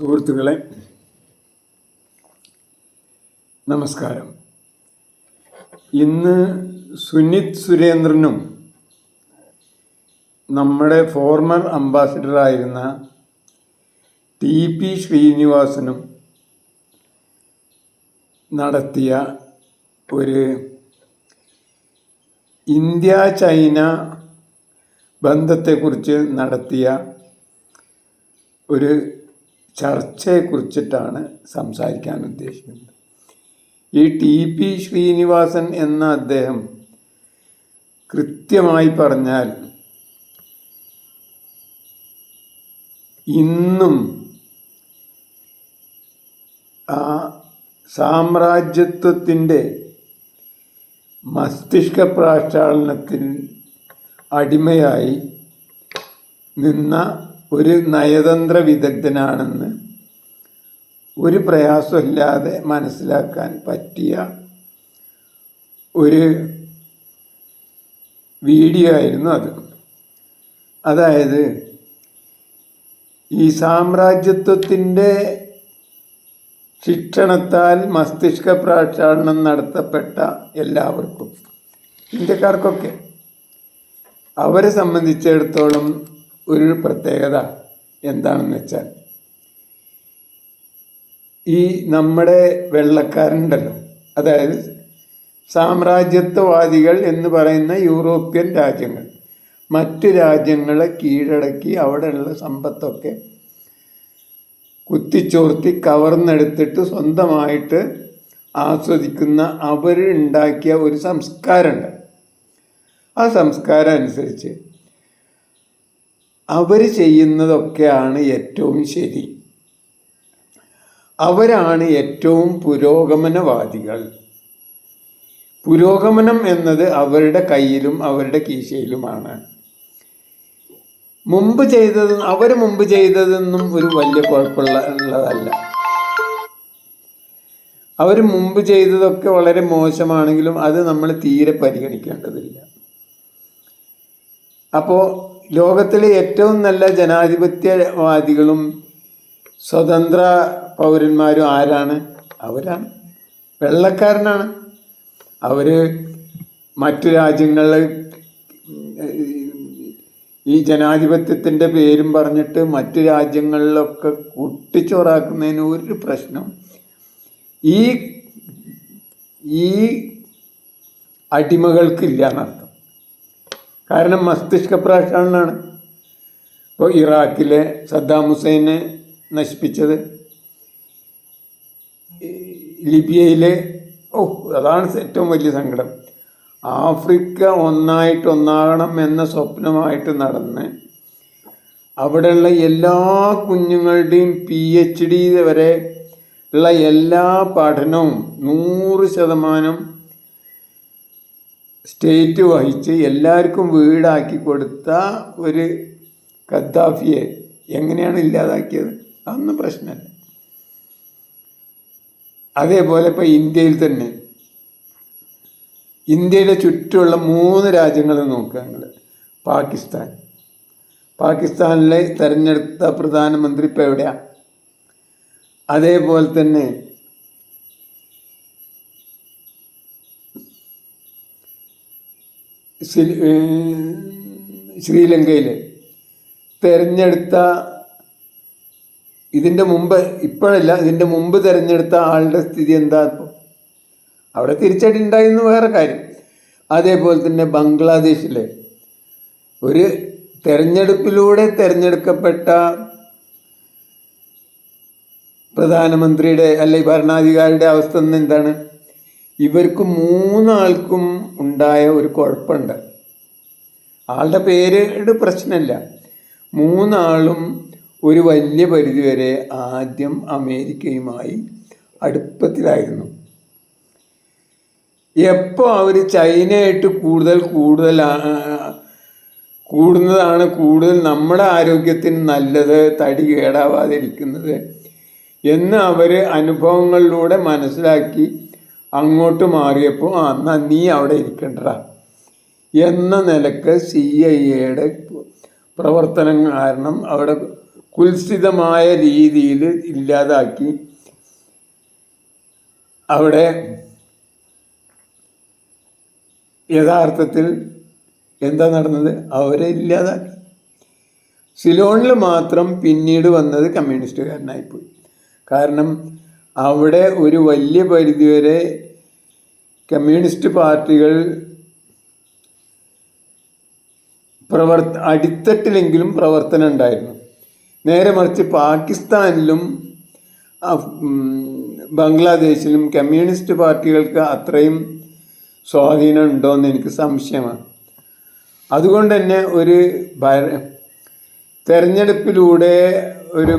സുഹൃത്തുക്കളെ നമസ്കാരം. ഇന്ന് സുനിത് സുരേന്ദ്രനും നമ്മുടെ ഫോർമർ അംബാസിഡറായിരുന്ന ടി പി ശ്രീനിവാസനും നടത്തിയ ഒരു ഇന്ത്യ ചൈന ബന്ധത്തെക്കുറിച്ച് നടത്തിയ ഒരു ചർച്ചയെക്കുറിച്ചിട്ടാണ് സംസാരിക്കാൻ ഉദ്ദേശിക്കുന്നത്. ഈ ടി പി ശ്രീനിവാസൻ എന്ന അദ്ദേഹം കൃത്യമായി പറഞ്ഞാൽ ഇന്നും ആ സാമ്രാജ്യത്വത്തിന്റെ മസ്തിഷ്ക പ്രാക്ഷാളനത്തിൽ അടിമയായി നിന്ന ഒരു നയതന്ത്ര വിദഗ്ധനാണെന്ന് ഒരു പ്രയാസമില്ലാതെ മനസ്സിലാക്കാൻ പറ്റിയ ഒരു വീഡിയോ ആയിരുന്നു അത്. അതായത് ഈ സാമ്രാജ്യത്വത്തിന്റെ ശിക്ഷണത്താൽ മസ്തിഷ്ക പ്രാക്ഷാളനം നടത്തപ്പെട്ട എല്ലാവർക്കും ഇന്ത്യക്കാർക്കൊക്കെ അവരെ സംബന്ധിച്ചിടത്തോളം ഒരു പ്രത്യേകത എന്താണെന്ന് വെച്ചാൽ ഈ നമ്മുടെ വെള്ളക്കാരുണ്ടല്ലോ. അതായത് സാമ്രാജ്യത്വവാദികൾ എന്ന് പറയുന്ന യൂറോപ്യൻ രാജ്യങ്ങൾ. മറ്റു രാജ്യങ്ങളെ കീഴടക്കി അവിടെയുള്ള സമ്പത്തൊക്കെ കുത്തിച്ചോർത്തി കവർന്നെടുത്തിട്ട് സ്വന്തമായിട്ട് ആസ്വദിക്കുന്ന അവർ ഉണ്ടാക്കിയ ഒരു സംസ്കാരമുണ്ട്. ആ സംസ്കാരം അനുസരിച്ച് അവർ ചെയ്യുന്നതൊക്കെയാണ് ഏറ്റവും ശരി. അവരാണ് ഏറ്റവും പുരോഗമനവാദികൾ. പുരോഗമനം എന്നത് അവരുടെ കയ്യിലും അവരുടെ കീശയിലുമാണ്. മുമ്പ് ചെയ്തത് അവർ മുമ്പ് ചെയ്തതെന്നും ഒരു വലിയ കുഴപ്പമുള്ള ഉള്ളതല്ല. അവർ മുമ്പ് ചെയ്തതൊക്കെ വളരെ മോശമാണെങ്കിലും അത് നമ്മൾ തീരെ പരിഗണിക്കേണ്ടതില്ല. അപ്പോൾ ലോകത്തിലെ ഏറ്റവും നല്ല ജനാധിപത്യവാദികളും സ്വതന്ത്ര പൗരന്മാരും ആരാണ്? അവരാണ്. വെള്ളക്കാരനാണ്. അവർ മറ്റു രാജ്യങ്ങളിൽ ഈ ജനാധിപത്യത്തിന്റെ പേരും പറഞ്ഞിട്ട് മറ്റു രാജ്യങ്ങളിലൊക്കെ കുട്ടിച്ചോറാക്കുന്നതിന് ഒരു പ്രശ്നം. ഈ ഈ അടിമകൾക്കില്ല എന്നർത്ഥം. കാരണം മസ്തിഷ്ക പ്രാക്ഷാളനാണ് ഇപ്പോൾ ഇറാഖിലെ സദ്ദാം ഹുസൈനെ നശിപ്പിച്ചത്. ലിബിയയിലെ ഓ അതാണ് ഏറ്റവും വലിയ സങ്കടം. ആഫ്രിക്ക ഒന്നായിട്ട് ഒന്നാകണം എന്ന സ്വപ്നമായിട്ട് നടന്ന് അവിടെയുള്ള എല്ലാ കുഞ്ഞുങ്ങളുടെയും പി എച്ച് ഡി വരെ ഉള്ള എല്ലാ പഠനവും നൂറ് ശതമാനം സ്റ്റേറ്റ് വഹിച്ച് എല്ലാവർക്കും വീടാക്കി കൊടുത്ത ഒരു ഖദ്ദാഫിയെ എങ്ങനെയാണ് ഇല്ലാതാക്കിയത്? അന്ന് പ്രശ്നമല്ല. അതേപോലെ ഇപ്പോൾ ഇന്ത്യയിൽ തന്നെ. ഇന്ത്യയുടെ ചുറ്റുമുള്ള മൂന്ന് രാജ്യങ്ങൾ നോക്കുക നിങ്ങൾ പാകിസ്ഥാൻ. പാകിസ്ഥാനിലെ തെരഞ്ഞെടുത്ത പ്രധാനമന്ത്രി ഇപ്പോൾ എവിടെയാണ് അതേപോലെ തന്നെ ശ്രീലങ്കയിൽ തിരഞ്ഞെടുത്ത ഇതിന്റെ മുമ്പ് ഇപ്പോഴല്ല ഇതിന്റെ മുമ്പ് തിരഞ്ഞെടുത്ത ആളുടെ സ്ഥിതി എന്താ ഇപ്പോൾ അവിടെ തിരിച്ചടി ഉണ്ടായിരുന്നു വേറെ കാര്യം. അതേപോലെ തന്നെ ബംഗ്ലാദേശിലെ ഒരു തെരഞ്ഞെടുപ്പിലൂടെ തിരഞ്ഞെടുക്കപ്പെട്ട പ്രധാനമന്ത്രിയുടെ അല്ലെ ഭരണാധികാരിയുടെ അവസ്ഥ എന്താണ്? ഇവർക്ക് മൂന്നാൾക്കും ഉണ്ടായ ഒരു കുഴപ്പമുണ്ട്. ആളുടെ പേരുടെ പ്രശ്നമില്ല. മൂന്നാളും ഒരു വലിയ പരിധിവരെ ആദ്യം അമേരിക്കയുമായി അടുപ്പത്തിലായിരുന്നു. എപ്പോൾ അവർ ചൈനയായിട്ട് കൂടുതൽ കൂടുതൽ കൂടുന്നതാണ് കൂടുതൽ നമ്മുടെ ആരോഗ്യത്തിന് നല്ലത് തടി കേടാവാതിരിക്കുന്നത് എന്ന് അവർ അനുഭവങ്ങളിലൂടെ മനസ്സിലാക്കി അങ്ങോട്ട് മാറിയപ്പോൾ ആ എന്നാൽ നീ അവിടെ ഇരിക്കണ്ടടാ എന്ന നിലയ്ക്ക് സി ഐ എയുടെ പ്രവർത്തനം കാരണം അവിടെ കുൽസിതമായ രീതിയിൽ ഇല്ലാതാക്കി അവിടെ യഥാർത്ഥത്തിൽ എന്താ നടന്നത്? അവരെ ഇല്ലാതാക്കി. സിലോണിൽ മാത്രം പിന്നീട് വന്നത് കമ്മ്യൂണിസ്റ്റുകാരനായിപ്പോയി. കാരണം അവിടെ ഒരു വലിയ പരിധിവരെ കമ്മ്യൂണിസ്റ്റ് പാർട്ടികൾ പ്രവർ അടിത്തട്ടിലെങ്കിലും പ്രവർത്തനം ഉണ്ടായിരുന്നു. നേരെ മറിച്ച് പാകിസ്ഥാനിലും ബംഗ്ലാദേശിലും കമ്മ്യൂണിസ്റ്റ് പാർട്ടികൾക്ക് അത്രയും സ്വാധീനം ഉണ്ടോയെന്ന് എനിക്ക് സംശയമാണ്. അതുകൊണ്ട് തന്നെ ഒരു ഭര തെരഞ്ഞെടുപ്പിലൂടെ ഒരു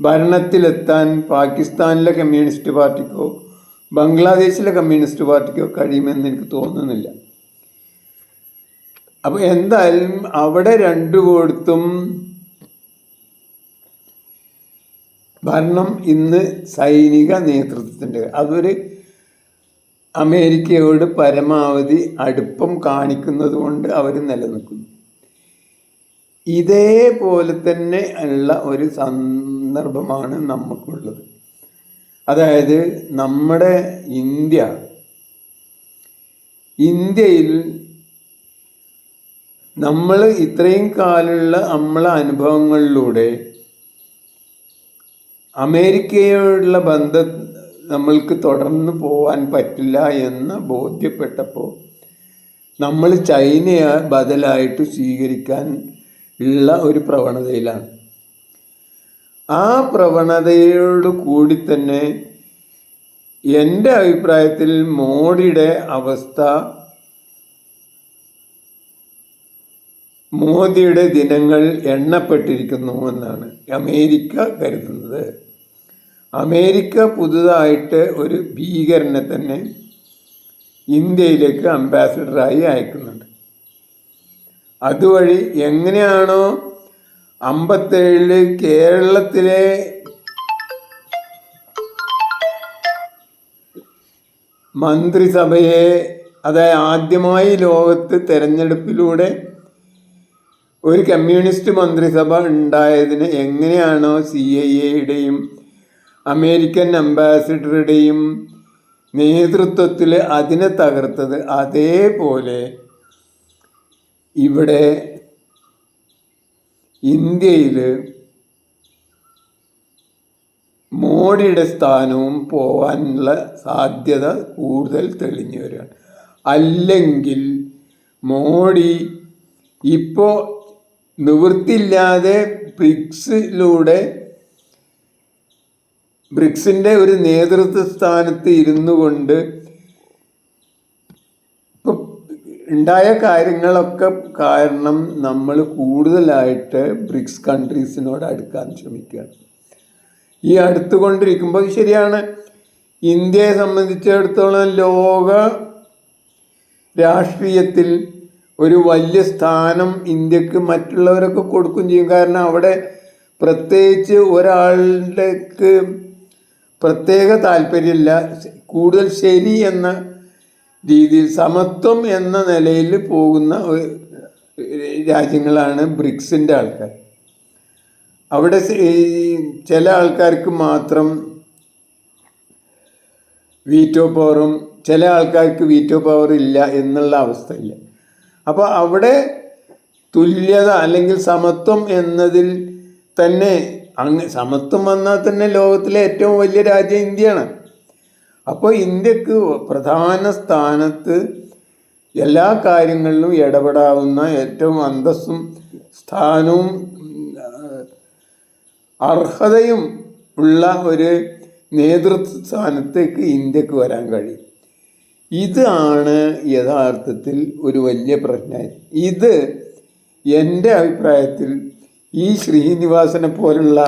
ഭരണത്തിലെത്താൻ പാകിസ്ഥാനിലെ കമ്മ്യൂണിസ്റ്റ് പാർട്ടിക്കോ ബംഗ്ലാദേശിലെ കമ്മ്യൂണിസ്റ്റ് പാർട്ടിക്കോ കഴിയുമെന്ന് എനിക്ക് തോന്നുന്നില്ല. അപ്പോൾ എന്തായാലും അവിടെ രണ്ടു കൊടുത്തും ഭരണം ഇന്ന് സൈനിക നേതൃത്വത്തിന്റെ അതൊരു അമേരിക്കയോട് പരമാവധി അടുപ്പം കാണിക്കുന്നത് കൊണ്ട് അവർ നിലനിൽക്കുന്നു. ഇതേപോലെ തന്നെ ഉള്ള ഒരു സന്ദർഭമാണ് നമുക്കുള്ളത്. അതായത് നമ്മുടെ ഇന്ത്യ ഇന്ത്യയിൽ നമ്മൾ ഇത്രയും കാലമുള്ള നമ്മളെ അനുഭവങ്ങളിലൂടെ അമേരിക്കയോടുള്ള ബന്ധം നമ്മൾക്ക് തുടർന്ന് പോകാൻ പറ്റില്ല എന്ന് ബോധ്യപ്പെട്ടപ്പോൾ നമ്മൾ ചൈനയെ ബദലായിട്ട് സ്വീകരിക്കാൻ ഉള്ള ഒരു പ്രവണതയിലാണ്. ആ പ്രവണതയോട് കൂടി തന്നെ എന്റെ അഭിപ്രായത്തിൽ മോഡിയുടെ അവസ്ഥ മോദിയുടെ ദിനങ്ങൾ എണ്ണപ്പെട്ടിരിക്കുന്നു എന്നാണ് അമേരിക്ക കരുതുന്നത്. അമേരിക്ക പുതുതായിട്ട് ഒരു ഭീകരനെ തന്നെ ഇന്ത്യയിലേക്ക് അംബാസഡറായി അയക്കുന്നുണ്ട്. അതുവഴി എങ്ങനെയാണോ അമ്പത്തേഴിൽ കേരളത്തിലെ മന്ത്രിസഭയെ അതായത് ആദ്യമായി ലോകത്ത് തെരഞ്ഞെടുപ്പിലൂടെ ഒരു കമ്മ്യൂണിസ്റ്റ് മന്ത്രിസഭ ഉണ്ടായതിന് എങ്ങനെയാണോ സി ഐ എയുടെയും അമേരിക്കൻ അംബാസിഡറുടെയും നേതൃത്വത്തിൽ അതിനെ തകർത്തത് അതേപോലെ ഇവിടെ ഇന്ത്യയിൽ മോഡിയുടെ സ്ഥാനവും പോകാനുള്ള സാധ്യത കൂടുതൽ തെളിഞ്ഞു വരികയാണ്. അല്ലെങ്കിൽ മോഡി ഇപ്പോൾ നിവൃത്തിയില്ലാതെ ബ്രിക്സിലൂടെ ബ്രിക്സിന്റെ ഒരു നേതൃത്വ സ്ഥാനത്ത് ഇരുന്നു കൊണ്ട് ഉണ്ടായ കാര്യങ്ങളൊക്കെ കാരണം നമ്മൾ കൂടുതലായിട്ട് ബ്രിക്സ് കൺട്രീസിനോട് അടുക്കാൻ ശ്രമിക്കുകയാണ്. ഈ അടുത്തുകൊണ്ടിരിക്കുമ്പോൾ ശരിയാണ്. ഇന്ത്യയെ സംബന്ധിച്ചിടത്തോളം ലോക രാഷ്ട്രീയത്തിൽ ഒരു വലിയ സ്ഥാനം ഇന്ത്യയ്ക്ക് മറ്റുള്ളവരൊക്കെ കൊടുക്കുകയും ചെയ്യും. കാരണം അവിടെ പ്രത്യേകിച്ച് ഒരാളിലേക്ക് പ്രത്യേക താല്പര്യമില്ല. കൂടുതൽ ശരി എന്ന രീതിയിൽ സമത്വം എന്ന നിലയിൽ പോകുന്ന രാജ്യങ്ങളാണ് ബ്രിക്സിന്റെ ആൾക്കാർ. അവിടെ ചില ആൾക്കാർക്ക് മാത്രം വീറ്റോ പവറും ചില ആൾക്കാർക്ക് വീറ്റോ പവർ ഇല്ല എന്നുള്ള അവസ്ഥയില്ല അപ്പോൾ അവിടെ തുല്യത അല്ലെങ്കിൽ സമത്വം എന്നതിൽ തന്നെ അങ്ങ് സമത്വം വന്നാൽ തന്നെ ലോകത്തിലെ ഏറ്റവും വലിയ രാജ്യം ഇന്ത്യയാണ്. അപ്പോൾ ഇന്ത്യയ്ക്ക് പ്രധാന സ്ഥാനത്ത് എല്ലാ കാര്യങ്ങളിലും ഇടപെടാവുന്ന ഏറ്റവും അന്തസ്സും സ്ഥാനവും അർഹതയും ഉള്ള ഒരു നേതൃത്വ സ്ഥാനത്തേക്ക് ഇന്ത്യയ്ക്ക് വരാൻ കഴിയും. ഇതാണ് യഥാർത്ഥത്തിൽ ഒരു വലിയ പ്രശ്നം ഇത് എന്റെ അഭിപ്രായത്തിൽ ഈ ശ്രീനിവാസനെ പോലുള്ള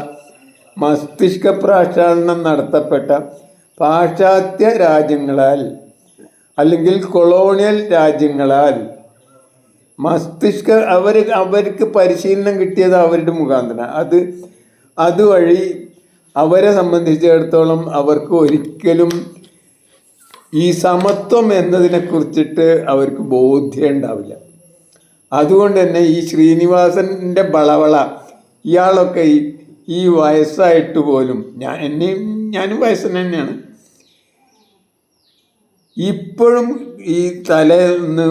മസ്തിഷ്ക പ്രക്ഷാളനം നടത്തപ്പെട്ട പാശ്ചാത്യ രാജ്യങ്ങളാൽ അല്ലെങ്കിൽ കൊളോണിയൽ രാജ്യങ്ങളാൽ മസ്തിഷ്ക അവർ അവർക്ക് പരിശീലനം കിട്ടിയത് അവരുടെ മുഖാന്തരം. അത് അതുവഴി അവരെ സംബന്ധിച്ചിടത്തോളം അവർക്ക് ഒരിക്കലും ഈ സമത്വം എന്നതിനെ കുറിച്ചിട്ട് അവർക്ക് ബോധ്യം ഉണ്ടാവില്ല. അതുകൊണ്ട് തന്നെ ഈ ശ്രീനിവാസന്റെ ബളവള ഇയാളൊക്കെ ഈ വയസ്സായിട്ട് പോലും ഞാൻ എന്നെയും ഞാനും വയസ്സൻ തന്നെയാണ്. ഇപ്പോഴും ഈ തലേന്ന്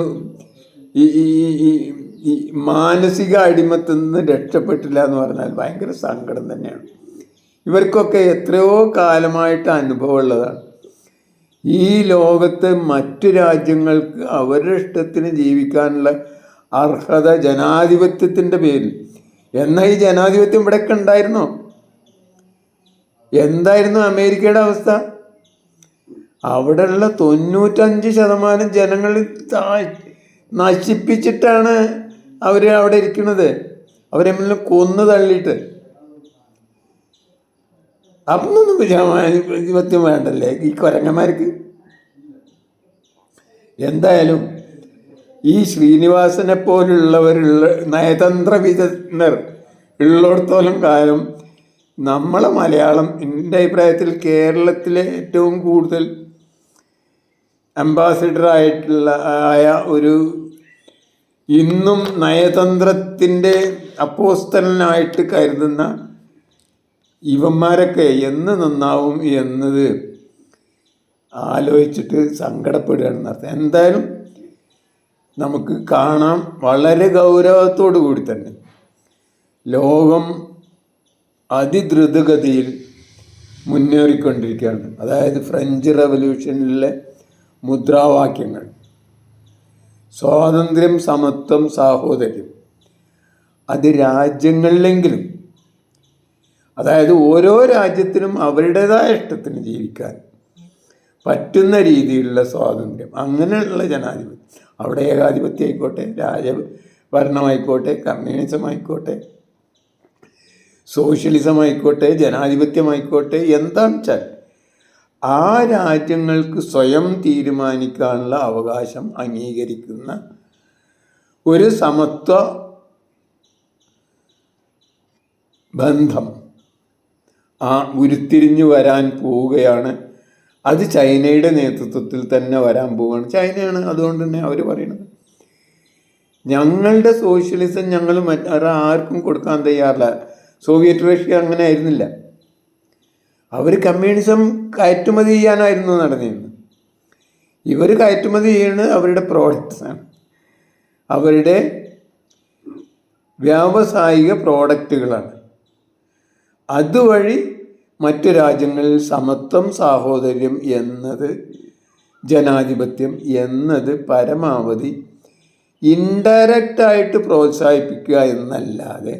ഈ മാനസിക അടിമത്തിൽ നിന്ന് രക്ഷപ്പെട്ടില്ല എന്ന് പറഞ്ഞാൽ ഭയങ്കര സങ്കടം തന്നെയാണ്. ഇവർക്കൊക്കെ എത്രയോ കാലമായിട്ട് അനുഭവമുള്ളതാണ്. ഈ ലോകത്തെ മറ്റു രാജ്യങ്ങൾക്ക് അവരുടെ ഇഷ്ടത്തിന് ജീവിക്കാനുള്ള അർഹത ജനാധിപത്യത്തിന്റെ പേരിൽ. എന്നാൽ ഈ ജനാധിപത്യം ഇവിടെയൊക്കെ ഉണ്ടായിരുന്നോ? എന്തായിരുന്നു അമേരിക്കയുടെ അവസ്ഥ? അവിടെയുള്ള തൊണ്ണൂറ്റഞ്ച് ശതമാനം ജനങ്ങൾ നശിപ്പിച്ചിട്ടാണ് അവർ അവിടെ ഇരിക്കുന്നത്. അവരെ മുന്നിൽ കൊന്നു തള്ളിയിട്ട്. അപ്പൊന്നും ജനാധിപത്യം വേണ്ടല്ലേ? ഈ കൊരങ്ങന്മാർക്ക്? എന്തായാലും ഈ ശ്രീനിവാസനെ പോലുള്ളവരുള്ള നയതന്ത്ര വിദഗ്ധർ ഉള്ളിടത്തോളം കാലം നമ്മളെ മലയാളം എന്റെ അഭിപ്രായത്തിൽ കേരളത്തിലെ ഏറ്റവും കൂടുതൽ അംബാസിഡർ ആയിട്ടുള്ള ആയ ഒരു ഇന്നും നയതന്ത്രത്തിന്റെ അപ്പോസ്തലനായിട്ട് കരുതുന്ന ഇവന്മാരൊക്കെ എന്ന് നന്നാവും എന്നത് ആലോചിച്ചിട്ട് സങ്കടപ്പെടുകയാണെന്ന് അർത്ഥം എന്തായാലും നമുക്ക് കാണാം. വളരെ ഗൗരവത്തോടു കൂടി തന്നെ ലോകം അതിദ്രുതഗതിയിൽ മുന്നേറിക്കൊണ്ടിരിക്കുകയാണ്. അതായത് ഫ്രഞ്ച് റവല്യൂഷനിലെ മുദ്രാവാക്യങ്ങൾ. സ്വാതന്ത്ര്യം സമത്വം സാഹോദര്യം. അത് രാജ്യങ്ങളിലെങ്കിലും അതായത് ഓരോ രാജ്യത്തിനും അവരുടേതായ ഇഷ്ടത്തിന് ജീവിക്കാൻ പറ്റുന്ന രീതിയിലുള്ള സ്വാതന്ത്ര്യം. അങ്ങനെയുള്ള ജനാധിപത്യം. അവിടെ ഏകാധിപത്യം ആയിക്കോട്ടെ രാജഭരണമായിക്കോട്ടെ കമ്മ്യൂണിസം ആയിക്കോട്ടെ സോഷ്യലിസം ആയിക്കോട്ടെ ജനാധിപത്യമായിക്കോട്ടെ എന്താണെന്ന് വെച്ചാൽ ആ രാജ്യങ്ങൾക്ക് സ്വയം തീരുമാനിക്കാനുള്ള അവകാശം അംഗീകരിക്കുന്ന ഒരു സമത്വ ബന്ധം ആ ഉരുത്തിരിഞ്ഞു വരാൻ പോവുകയാണ്. അത് ചൈനയുടെ നേതൃത്വത്തിൽ തന്നെ വരാൻ പോവുകയാണ്. ചൈനയാണ് അതുകൊണ്ട് തന്നെ അവർ പറയുന്നത്. ഞങ്ങളുടെ സോഷ്യലിസം ഞങ്ങൾ മറ്റേ ആർക്കും കൊടുക്കാൻ തയ്യാറില്ല. സോവിയറ്റ് റഷ്യ അങ്ങനെ ആയിരുന്നില്ല. അവർ കമ്മ്യൂണിസം കയറ്റുമതി ചെയ്യാനായിരുന്നു നടന്നിരുന്നത്. ഇവർ കയറ്റുമതി ചെയ്യുന്നത് അവരുടെ പ്രോഡക്റ്റ്സാണ് അവരുടെ വ്യാവസായിക പ്രോഡക്റ്റുകളാണ് അതുവഴി മറ്റു രാജ്യങ്ങളിൽ സമത്വം സാഹോദര്യം എന്നത് ജനാധിപത്യം എന്നത് പരമാവധി ഇൻഡയറക്റ്റായിട്ട് പ്രോത്സാഹിപ്പിക്കുക എന്നല്ലാതെ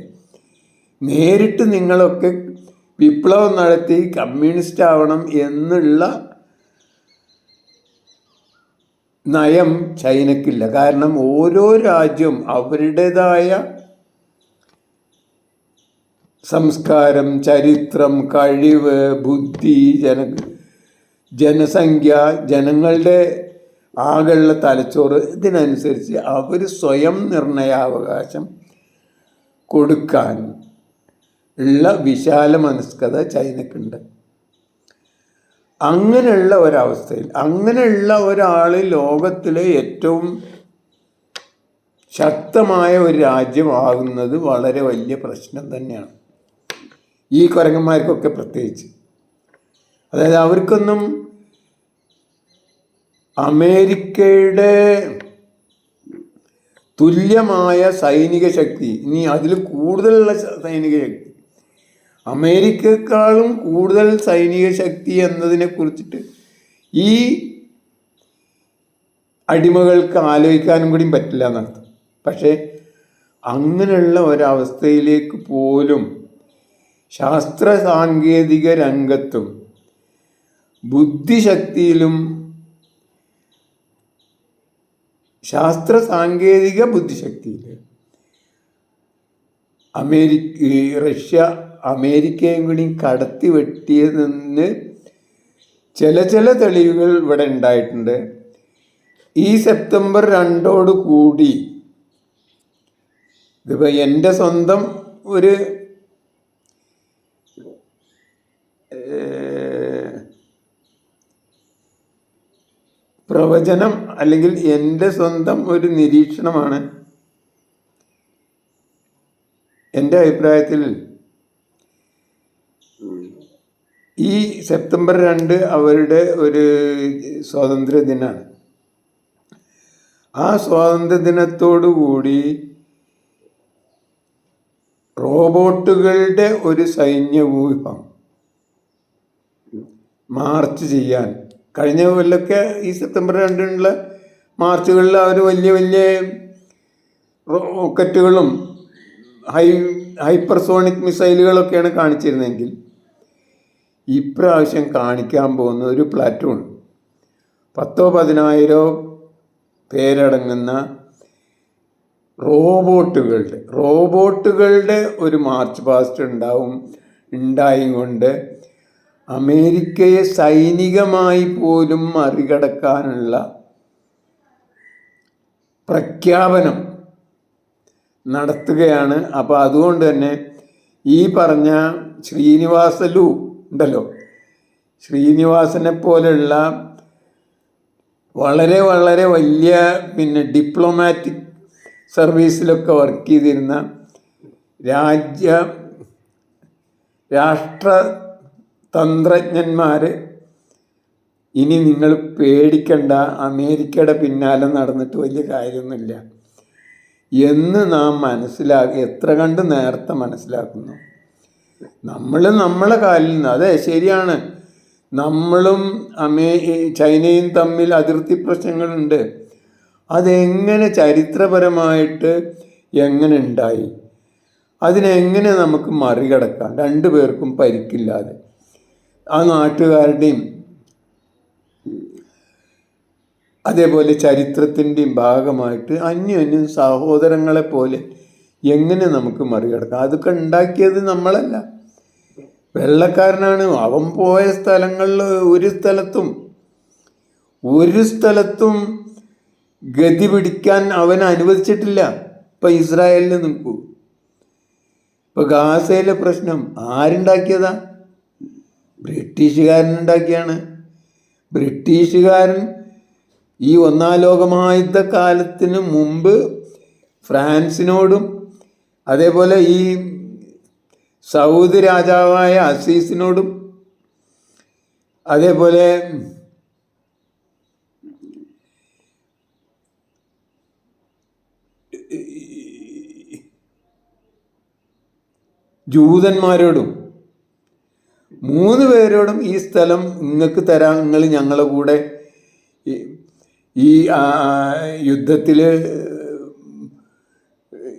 നേരിട്ട് നിങ്ങളൊക്കെ വിപ്ലവം നടത്തി കമ്മ്യൂണിസ്റ്റ് ആവണം എന്നുള്ള നയം ചൈനക്കില്ല. കാരണം ഓരോ രാജ്യവും അവരുടേതായ സംസ്കാരം ചരിത്രം കഴിവ് ബുദ്ധി ജന ജനസംഖ്യ ജനങ്ങളുടെ ആകെയുള്ള തലച്ചോറ് ഇതിനനുസരിച്ച് അവർ സ്വയം നിർണയാവകാശം കൊടുക്കാൻ ഉള്ള വിശാല മനസ്കത ചൈനക്കുണ്ട്. അങ്ങനെയുള്ള ഒരവസ്ഥയിൽ അങ്ങനെയുള്ള ഒരാൾ ലോകത്തിലെ ഏറ്റവും ശക്തമായ ഒരു രാജ്യമാകുന്നത് വളരെ വലിയ പ്രശ്നം തന്നെയാണ്. ഈ കുരങ്ങന്മാർക്കൊക്കെ പ്രത്യേകിച്ച്. അതായത് അവർക്കൊന്നും അമേരിക്കയുടെ തുല്യമായ സൈനിക ശക്തി ഇനി അതിൽ കൂടുതലുള്ള സൈനിക ശക്തി അമേരിക്കക്കാളും കൂടുതൽ സൈനിക ശക്തി എന്നതിനെ കുറിച്ചിട്ട് ഈ അടിമകൾക്ക് ആലോചിക്കാനും കൂടിയും പറ്റില്ല എന്നർത്ഥം പക്ഷേ അങ്ങനെയുള്ള ഒരവസ്ഥയിലേക്ക് പോലും ശാസ്ത്ര സാങ്കേതിക രംഗത്തും ബുദ്ധിശക്തിയിലും ശാസ്ത്ര സാങ്കേതിക ബുദ്ധിശക്തിയിൽ അമേരിക്ക റഷ്യ അമേരിക്കയും കൂടി കടത്തി വെട്ടിയതെന്ന് ചില ചില തെളിവുകൾ ഇവിടെ ഉണ്ടായിട്ടുണ്ട്. ഈ സെപ്റ്റംബർ രണ്ടോട് കൂടി ഇതിപ്പോൾ എന്റെ സ്വന്തം ഒരു പ്രവചനം അല്ലെങ്കിൽ എന്റെ സ്വന്തം ഒരു നിരീക്ഷണമാണ്. എന്റെ അഭിപ്രായത്തിൽ ഈ സെപ്റ്റംബർ രണ്ട് അവരുടെ ഒരു സ്വാതന്ത്ര്യ ദിനമാണ്. ആ സ്വാതന്ത്ര്യ ദിനത്തോടു കൂടി റോബോട്ടുകളുടെ ഒരു സൈന്യവ്യൂഹം മാർച്ച് ചെയ്യാൻ കഴിഞ്ഞ കൊല്ലൊക്കെ ഈ സെപ്റ്റംബർ രണ്ടിനുള്ള മാർച്ചുകളിൽ അവർ വലിയ വലിയ റോക്കറ്റുകളും ഹൈ ഹൈപ്പർസോണിക് മിസൈലുകളൊക്കെയാണ് കാണിച്ചിരുന്നതെങ്കിൽ ഇപ്രാവശ്യം കാണിക്കാൻ പോകുന്ന ഒരു പ്ലാറ്റൂൺ പത്തോ പതിനായിരോ പേരടങ്ങുന്ന റോബോട്ടുകളുടെ റോബോട്ടുകളുടെ ഒരു മാർച്ച് പാസ്റ്റ് ഉണ്ടാവും ഉണ്ടായും കൊണ്ട് അമേരിക്കയെ സൈനികമായി പോലും മറികടക്കാനുള്ള പ്രഖ്യാപനം നടത്തുകയാണ്. അപ്പോൾ അതുകൊണ്ട് തന്നെ ഈ പറഞ്ഞ ശ്രീനിവാസലു ഉണ്ടല്ലോ. ശ്രീനിവാസനെ പോലെയുള്ള വളരെ വളരെ വലിയ പിന്നെ ഡിപ്ലോമാറ്റിക് സർവീസിലൊക്കെ വർക്ക് ചെയ്തിരുന്ന രാജ്യ രാഷ്ട്ര തന്ത്രജ്ഞന്മാർ ഇനി നിങ്ങൾ പേടിക്കണ്ട അമേരിക്കയുടെ പിന്നാലെ നടന്നിട്ട് വലിയ കാര്യമൊന്നുമില്ല. എന്ന് നാം മനസ്സിലാക്കി എത്ര കണ്ട് നേരത്തെ മനസ്സിലാക്കുന്നു. നമ്മൾ നമ്മളെ കാലിൽ നിന്ന് അതെ ശരിയാണ്. നമ്മളും അമേ ചൈനയും തമ്മിൽ അതിർത്തി പ്രശ്നങ്ങളുണ്ട്. അതെങ്ങനെ ചരിത്രപരമായിട്ട് എങ്ങനെ ഉണ്ടായി? അതിനെങ്ങനെ നമുക്ക് മറികടക്കാം? രണ്ടു പേർക്കും പരിക്കില്ലാതെ. ആ നാട്ടുകാരുടെയും അതേപോലെ ചരിത്രത്തിന്റെയും ഭാഗമായിട്ട് അന്യോന്യം സഹോദരങ്ങളെ പോലെ എങ്ങനെ നമുക്ക് മറികടക്കാം? അതൊക്കെ ഉണ്ടാക്കിയത് നമ്മളല്ല. വെള്ളക്കാരനാണ്. അവൻ പോയ സ്ഥലങ്ങളിൽ ഒരു സ്ഥലത്തും ഒരു സ്ഥലത്തും ഗതി പിടിക്കാൻ അവൻ അനുവദിച്ചിട്ടില്ല. ഇപ്പം ഇസ്രായേലിൽ നിൽക്കൂ. ഇപ്പം ഗാസയിലെ പ്രശ്നം ആരുണ്ടാക്കിയതാ ബ്രിട്ടീഷുകാരനുണ്ടാക്കിയാണ്. ബ്രിട്ടീഷുകാരൻ ഈ ഒന്നാം ലോകമഹായുദ്ധ കാലത്തിന് മുമ്പ് ഫ്രാൻസിനോടും അതേപോലെ ഈ സൗദി രാജാവായ അസീസിനോടും അതേപോലെ ജൂതന്മാരോടും മൂന്ന് പേരോടും ഈ സ്ഥലം നിങ്ങൾക്ക് തരാം നിങ്ങൾ ഞങ്ങളെ കൂടെ ഈ- യുദ്ധത്തിൽ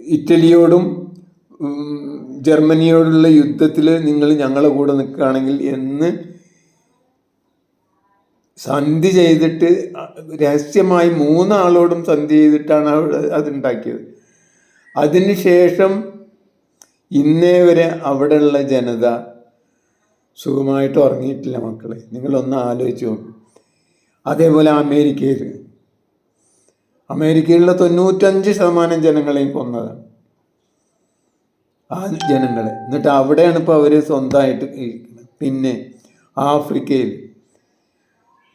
ഇറ്റലിയോടും ജർമ്മനിയോടുള്ള യുദ്ധത്തിൽ നിങ്ങൾ ഞങ്ങളെ കൂടെ നിൽക്കുകയാണെങ്കിൽ എന്ന് സന്ധി ചെയ്തിട്ട് രഹസ്യമായി മൂന്നാളോടും സന്ധി ചെയ്തിട്ടാണ് അവിടെ അതുണ്ടാക്കിയത്. അതിനുശേഷം ഇന്നേ വരെ അവിടെയുള്ള ജനത സുഖമായിട്ട് ഉറങ്ങിയിട്ടില്ല മക്കളെ. നിങ്ങളൊന്ന് ആലോചിച്ച് നോക്കും. അതേപോലെ അമേരിക്കയിൽ. അമേരിക്കയിലുള്ള തൊണ്ണൂറ്റഞ്ച് ശതമാനം ജനങ്ങളെയും കൊന്നതാണ്. ആ ജനങ്ങളെ. എന്നിട്ട് അവിടെയാണ് ഇപ്പോൾ അവർ സ്വന്തമായിട്ട് പിന്നെ ആഫ്രിക്കയിൽ.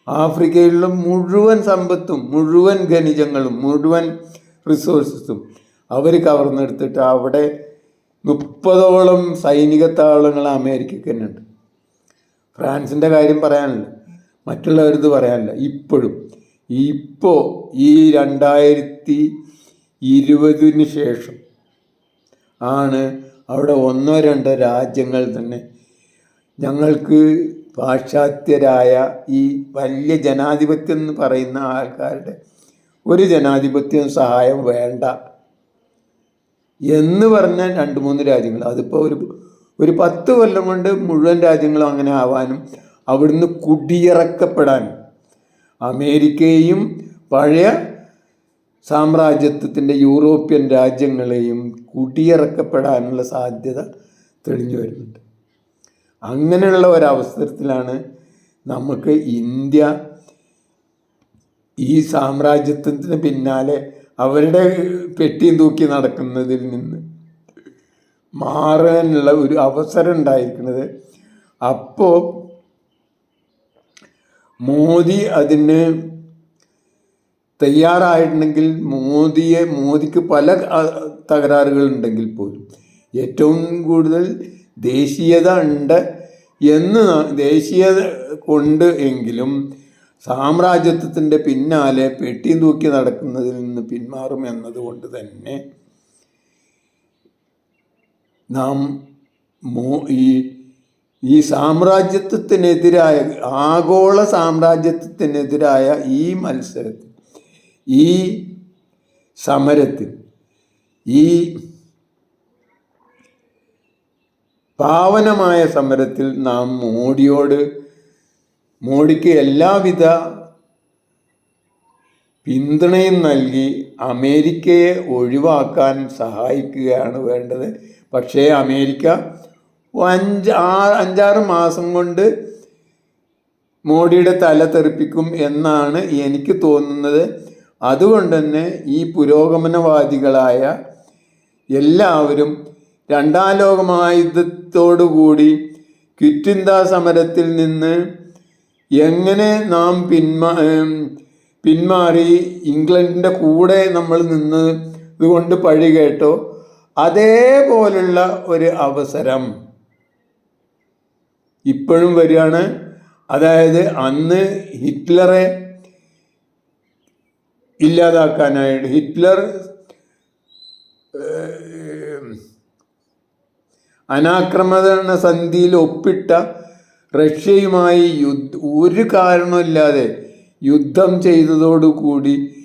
ആഫ്രിക്കയിലുള്ള മുഴുവൻ സമ്പത്തും മുഴുവൻ ഖനിജങ്ങളും മുഴുവൻ റിസോഴ്സസും അവർ കവർന്നെടുത്തിട്ട് അവിടെ മുപ്പതോളം സൈനിക താവളങ്ങൾ അമേരിക്കയ്ക്ക് തന്നെ ഉണ്ട് ഫ്രാൻസിന്റെ കാര്യം പറയാനില്ല മറ്റുള്ളവരിത് പറയാനില്ല ഇപ്പോഴും. ഇപ്പോൾ ഈ രണ്ടായിരത്തി ഇരുപതിന് ശേഷം ആണ് അവിടെ ഒന്നോ രണ്ടോ രാജ്യങ്ങൾ തന്നെ ഞങ്ങൾക്ക് പാശ്ചാത്യരായ ഈ വലിയ ജനാധിപത്യം എന്ന് പറയുന്ന ആൾക്കാരുടെ ഒരു ജനാധിപത്യം സഹായം വേണ്ട എന്ന് പറഞ്ഞ രണ്ട് മൂന്ന് രാജ്യങ്ങൾ. അതിപ്പോൾ ഒരു ഒരു പത്ത് കൊല്ലം കൊണ്ട് മുഴുവൻ രാജ്യങ്ങളും അങ്ങനെ ആവാനും അവിടുന്ന് കുടിയിറക്കപ്പെടാനും അമേരിക്കയെയും പഴയ സാമ്രാജ്യത്വത്തിന്റെ യൂറോപ്യൻ രാജ്യങ്ങളെയും കുടിയിറക്കപ്പെടാനുള്ള സാധ്യത തെളിഞ്ഞു വരുന്നുണ്ട്. അങ്ങനെയുള്ള ഒരവസരത്തിലാണ് നമുക്ക് ഇന്ത്യ ഈ സാമ്രാജ്യത്വത്തിന് പിന്നാലെ അവരുടെ പെട്ടിയും തൂക്കി നടക്കുന്നതിൽ നിന്ന് മാറാനുള്ള ഒരു അവസരം ഉണ്ടായിരിക്കുന്നത്. അപ്പോൾ മോദി അതിന് തയ്യാറായിട്ടുണ്ടെങ്കിൽ മോദിയെ മോദിക്ക് പല തകരാറുകളുണ്ടെങ്കിൽ പോലും ഏറ്റവും കൂടുതൽ ദേശീയത ഉണ്ട് എന്ന് ദേശീയത കൊണ്ട് എങ്കിലും സാമ്രാജ്യത്വത്തിന്റെ പിന്നാലെ പെട്ടിയും തൂക്കി നടക്കുന്നതിൽ നിന്ന് പിന്മാറും എന്നതുകൊണ്ട് തന്നെ നാം മോ ഈ ഈ സാമ്രാജ്യത്വത്തിനെതിരായ ആഗോള സാമ്രാജ്യത്വത്തിനെതിരായ ഈ മത്സരത്തിൽ ഈ സമരത്തിൽ ഈ പാവനമായ സമരത്തിൽ നാം മോഡിയോട് മോഡിക്ക് എല്ലാവിധ പിന്തുണയും നൽകി അമേരിക്കയെ ഒഴിവാക്കാൻ സഹായിക്കുകയാണ് വേണ്ടത്. പക്ഷേ അമേരിക്ക അഞ്ച് ആ അഞ്ചാറ് മാസം കൊണ്ട് മോഡിയുടെ തല തെറിപ്പിക്കും എന്നാണ് എനിക്ക് തോന്നുന്നത്. അതുകൊണ്ട് തന്നെ ഈ പുരോഗമനവാദികളായ എല്ലാവരും രണ്ടാം ലോകമായുധത്തോടുകൂടി ക്വിറ്റ് ഇന്ത്യ സമരത്തിൽ നിന്ന് എങ്ങനെ നാം പിന്മാ പിന്മാറി ഇംഗ്ലണ്ടിന്റെ കൂടെ നമ്മൾ നിന്ന് ഇതുകൊണ്ട് പഴി കേട്ടോ? അതേപോലുള്ള ഒരു അവസരം ഇപ്പോഴും വരികയാണ്. അതായത് അന്ന് ഹിറ്റ്ലറെ ഇല്ലാതാക്കാനായിട്ട് ഹിറ്റ്ലർ അനാക്രമണ സന്ധിയിൽ ഒപ്പിട്ട റഷ്യയുമായി യുദ്ധ ഒരു കാരണമില്ലാതെ യുദ്ധം ചെയ്തതോടുകൂടി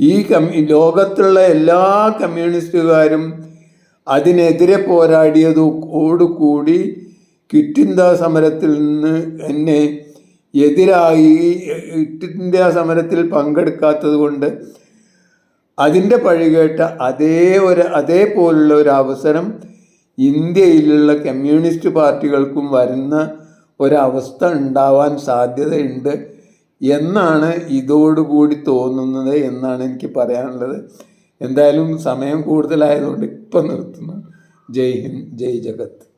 ഈ കമ്മ്യൂ ലോകത്തുള്ള എല്ലാ കമ്മ്യൂണിസ്റ്റുകാരും അതിനെതിരെ പോരാടിയതോടുകൂടി ക്വിറ്റ് ഇന്ത്യ സമരത്തിൽ നിന്ന് എന്നെ എതിരായി ക്വിറ്റ് ഇന്ത്യ സമരത്തിൽ പങ്കെടുക്കാത്തത് കൊണ്ട് അതിന്റെ പഴികേട്ട അതേ ഒരു അതേപോലുള്ള ഒരു അവസരം ഇന്ത്യയിലുള്ള കമ്മ്യൂണിസ്റ്റ് പാർട്ടികൾക്കും വരുന്ന ഒരവസ്ഥ ഉണ്ടാവാൻ സാധ്യതയുണ്ട് എന്നാണ് ഇതോടുകൂടി തോന്നുന്നത് എന്നാണ് എനിക്ക് പറയാനുള്ളത്. എന്തായാലും സമയം കൂടുതലായതുകൊണ്ട് ഇപ്പം നിർത്തുന്നു. ജയ് ഹിന്ദ് ജയ് ജഗത്ത്